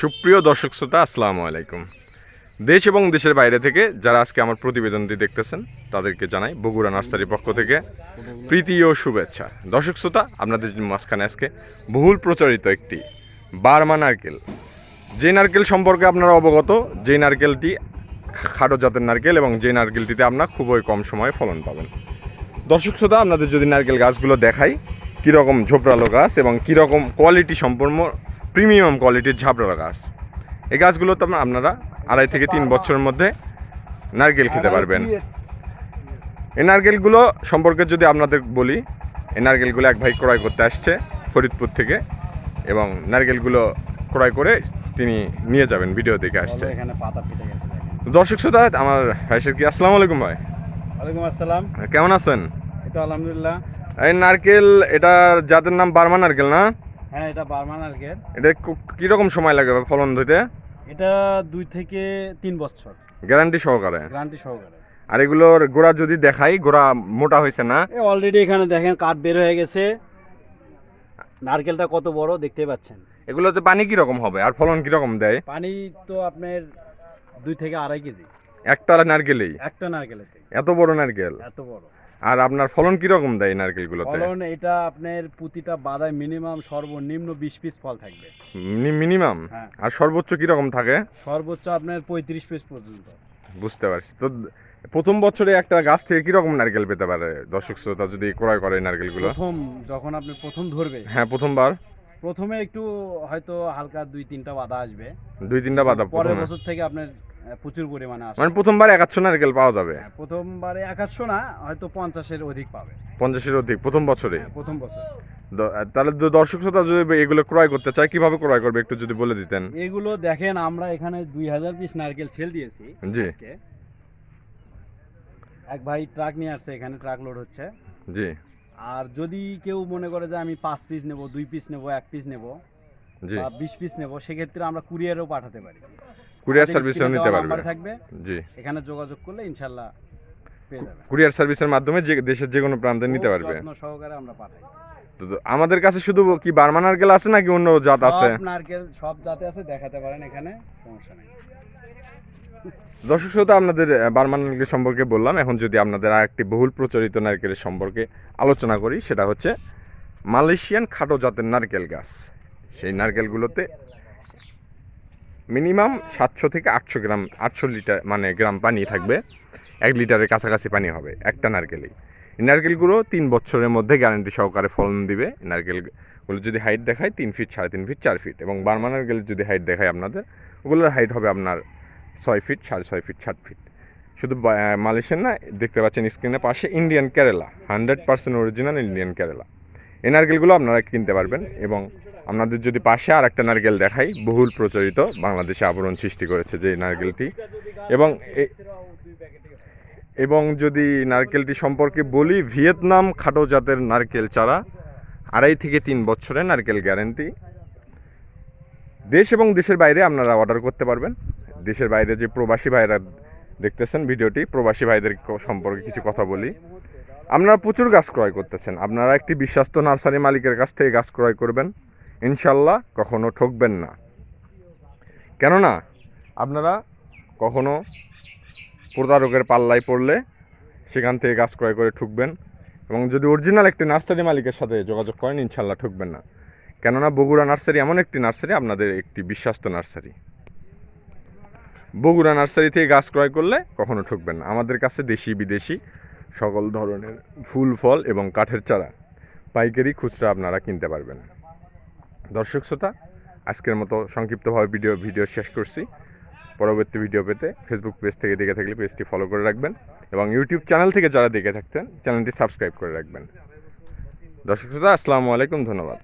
সুপ্রিয় দর্শক শ্রোতা, আসসালামু আলাইকুম। দেশ এবং দেশের বাইরে থেকে যারা আজকে আমার প্রতিবেদনটি দেখতেছেন, তাদেরকে জানাই বগুড়া নার্সারির পক্ষ থেকে প্রীতি ও শুভেচ্ছা। দর্শক শ্রোতা, আপনাদের মাঝখানে আজকে বহুল প্রচারিত একটি বার্মা নারকেল। যে নারকেল সম্পর্কে আপনারা অবগত, যে নারকেলটি খাটো জাতের নারকেল এবং যে নারকেলটিতে আপনার খুবই কম সময়ে ফলন পাবেন। দর্শক শ্রোতা, আপনাদের যদি নারকেল গাছগুলো দেখাই, কীরকম ঝোপড়ালো গাছ এবং কীরকম কোয়ালিটি সম্পন্ন প্রিমিয়াম কোয়ালিটির ঝাপড়া গাছ। এই গাছগুলো তো আপনারা আড়াই থেকে তিন বছরের মধ্যে নারকেল খেতে পারবেন। এই নারকেলগুলো সম্পর্কে যদি আপনাদের বলি এই নারকেলগুলো এক ভাই ক্রয় করতে আসছে ফরিদপুর থেকে এবং নারকেলগুলো ক্রয় করে তিনি নিয়ে যাবেন ভিডিও দেখে আসছে। দর্শক শ্রোতা আমার ভাই কি আসসালামু আলাইকুম ভাই? ওয়ালাইকুম আসসালাম। কেমন আছেন? এটা আলহামদুলিল্লাহ। এই নারকেল এটার জাতের নাম বার্মা নারকেল না? হ্যাঁ এটা বার্মা নারকেল এটা কু- কীরকম সময় লাগে ফলন ধরতে? এটা দুই থেকে তিন বছর। গ্যারান্টি সহকারে? গ্যারান্টি সহকারে। আর এগুলোর গোড়া যদি দেখাই গোড়া মোটা হয়েছে না? এ অলরেডি এখানে দেখেন কাঠ বের হয়ে গেছে। নারকেলটা কত বড় দেখতে পাচ্ছেন? এগুলোতে পানি কীরকম হবে? আর ফলন কীরকম দেয়? পানি তো আপনার দুই থেকে আড়াই কেজি। একটা নারকেলেই? একটা নারকেলেতে এত বড় নারকেল? এত বড়। আর আপনার ফলন কীরকম দেয় এই নারকেলগুলোতে? ফলন এটা আপনার প্রতিটা বাদায় মিনিমাম সর্বনিম্ন বিশ পিস ফল থাকবে। মিনিমাম? হ্যাঁ। আর সর্বোচ্চ কীরকম থাকে? সর্বোচ্চ আপনার পঁয়ত্রিশ পিস পর্যন্ত। বুঝতে পারছি। তো প্রথম বছরে একটা গাছ থেকে কীরকম নারকেল পেতে পারে? দর্শক শ্রোতা যদি ক্রয় করে এই নারকেলগুলো। প্রথম যখন আপনি প্রথম ধরবে হ্যাঁ প্রথমবার। প্রথমে একটু হয়তো হালকা দুই তিনটা বাধা আসবে। দুই তিনটা বাদা পরের প্রথমে। বছর থেকে আপনার প্রচুর পরিমাণে আসবে মানে প্রথমবার একাশো নারকেল পাওয়া যাবে? হ্যাঁ, প্রথমবারে একাশশো না হয়তো পঞ্চাশের অধিক পাবে। পঞ্চাশের অধিক প্রথম বছরে? হ্যাঁ, প্রথম বছর। তাহলে দর্শক শ্রোতা যদি এগুলো ক্রয় করতে চায় কীভাবে ক্রয় করবে একটু যদি বলে দিতেন? এগুলো দেখেন আমরা এখানে দুই হাজার পিস নারকেল ছেল দিয়েছি জি। এক ভাই ট্রাক নিয়ে আসছে এখানে ট্রাক লোড হচ্ছে। জি। আর যদি কেউ মনে করে যে আমি পাঁচ পিস নেব দুই পিস নেব এক পিস নেব বা বিশ পিস নেব সেক্ষেত্রে আমরা কুরিয়ারও পাঠাতে পারি। কুরিয়ার সার্ভিসও নিতে পারবে। থাকবে। জি। এখানে যোগাযোগ করলে ইনশাল্লাহ কুরিয়ার সার্ভিসের মাধ্যমে যে দেশের যে কোনো প্রান্তে নিতে পারবে। সহকারে আমরা পাঠাই। তো আমাদের কাছে শুধু কি বার্মা নারকেল আছে নাকি অন্য জাত আছে? নারকেল সব জাতে আছে দেখাতে পারেন এখানে সমস্যা নেই। দর্শক শ্রোতা আপনাদের বার্মা নারকেল সম্পর্কে বললাম। এখন যদি আপনাদের আর একটি বহুল প্রচলিত নারকেলের সম্পর্কে আলোচনা করি সেটা হচ্ছে মালয়েশিয়ান খাটো জাতের নারকেল গাছ। সেই নারকেলগুলোতে মিনিমাম সাতশো থেকে আটশো গ্রাম, আটশো লিটার মানে গ্রাম পানি থাকবে। এক লিটারের কাছাকাছি পানি হবে একটা নারকেলেই। নারকেলগুলো তিন বছরের মধ্যে গ্যারান্টি সহকারে ফলন দিবে। নারকেলগুলো যদি হাইট দেখায় তিন ফিট, সাড়ে তিন ফিট, চার ফিট এবং বার্মা নারকেল যদি হাইট দেখায় আপনাদের, ওগুলোর হাইট হবে আপনার ছয় ফিট, সাড়ে ছয় ফিট, সাত ফিট। শুধু মালয়েশিয়ান না, দেখতে পাচ্ছেন স্ক্রিনের পাশে Indian Kerala hundred percent original Indian Kerala এই নারকেলগুলো আপনারা কিনতে পারবেন এবং আপনাদের যদি পাশে আর একটা নারকেল দেখাই, বহুল প্রচলিত বাংলাদেশে আবরণ সৃষ্টি করেছে যে নারকেলটি। এবং এবং যদি নারকেলটি সম্পর্কে বলি, ভিয়েতনাম খাটো জাতের নারকেল চারা, আড়াই থেকে তিন বছরের নারকেল গ্যারেন্টি। দেশ এবং দেশের বাইরে আপনারা অর্ডার করতে পারবেন। দেশের বাইরে যে প্রবাসী ভাইরা দেখতেছেন ভিডিওটি, প্রবাসী ভাইদের সম্পর্কে কিছু কথা বলি। আপনারা প্রচুর গাছ ক্রয় করতেছেন। আপনারা একটি বিশ্বস্ত নার্সারি মালিকের কাছ থেকে গাছ ক্রয় করবেন। ইনশাল্লাহ কখনো ঠকবেন না। কেননা, আপনারা কখনো প্রতারকের পাল্লায় পড়লে সেখান থেকে গাছ ক্রয় করে ঠুকবেন এবং যদি অরিজিনাল একটি নার্সারি মালিকের সাথে যোগাযোগ করেন, ইনশাল্লাহ ঠকবেন না। কেননা, বগুড়া নার্সারি এমন একটি নার্সারি, আপনাদের একটি বিশ্বাস্ত নার্সারি। বগুড়া নার্সারি থেকে গাছ ক্রয় করলে কখনো ঠকবেন না। আমাদের কাছে দেশি বিদেশি সকল ধরনের ফুল, ফল এবং কাঠের চারা, পাইকারি খুচরা আপনারা কিনতে পারবেন। দর্শক শ্রোতা, আজকের মতো সংক্ষিপ্তভাবে ভিডিও ভিডিও শেষ করছি। পরবর্তী ভিডিও পেতে ফেসবুক পেজ থেকে দেখে থাকলে পেজটি ফলো করে রাখবেন এবং ইউটিউব চ্যানেল থেকে যারা দেখে থাকতেন চ্যানেলটি সাবস্ক্রাইব করে রাখবেন। দর্শক শ্রোতা, আসসালামু আলাইকুম, ধন্যবাদ।